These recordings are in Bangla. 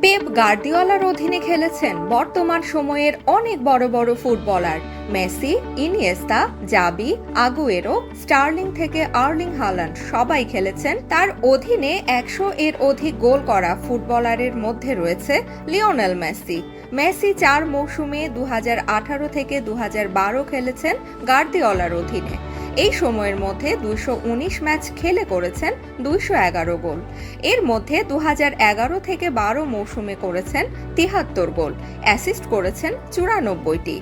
পেপ গার্দিওলার অধীনে খেলেছেন বর্তমান সময়ের অনেক বড় বড় ফুটবলার। মেসি, ইনিয়েস্তা, জাবি, আগুয়েরো, স্টার্লিং থেকে আর্লিং হালান্ড সবাই খেলেছেন। তার অধীনে একশো এর অধিক গোল করা ফুটবলারের মধ্যে রয়েছে লিওনেল মেসি। মেসি চার মৌসুমে দু হাজার আঠারো থেকে দু হাজার বারো খেলেছেন গার্দিওলার অধীনে। এই সময়ের মধ্যে দুইশো উনিশ ম্যাচ খেলে করেছেন দুইশো এগারো গোল। এর মধ্যে দু হাজার এগারো থেকে বারো মৌসুমে করেছেন তিহাত্তর গোল। অ্যাসিস্ট করেছেন চুরানব্বইটি।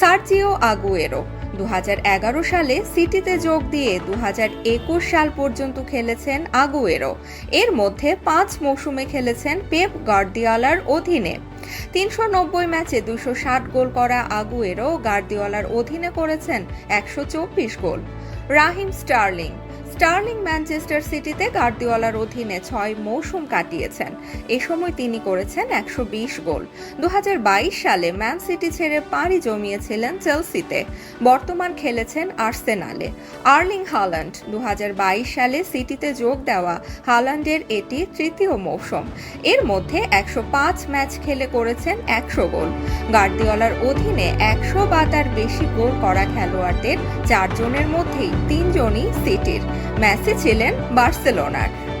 সার্জিও আগুয়েরো দু হাজার এগারো সালে সিটিতে যোগ দিয়ে দু হাজার একুশ সাল পর্যন্ত খেলেছেন আগুয়েরো। এর মধ্যে পাঁচ মৌসুমে খেলেছেন পেপ গার্দিওলার অধীনে। তিনশো নব্বই ম্যাচে দুশো ষাট গোল করা আগুয়েরো গার্দিওলার অধীনে করেছেন একশো চব্বিশ goal. Raheem Sterling Sterling Manchester সিটিতে গার্দিওয়ালার অধীনে ছয় মৌসুম কাটিয়েছেন। এ সময় তিনি করেছেন একশো বিশ গোল। দু হাজার বাইশ সালে ম্যান সিটি ছেড়ে পাড়ি জমিয়েছিলেন চেলসিতে। বর্তমান খেলেছেন আর্সেনালে। আর্লিং হাল্যান্ড দু সালে সিটিতে যোগ দেওয়া হাল্যান্ডের এটি তৃতীয় মৌসুম। এর মধ্যে একশো পাঁচ ম্যাচ খেলে করেছেন একশো গোল। গার্দিওলার অধীনে একশো বা তার বেশি গোল করা খেলোয়াড়দের চারজনের মধ্যেই তিনজনই সিটির। মেসি ছিলেন বার্সেলোনার।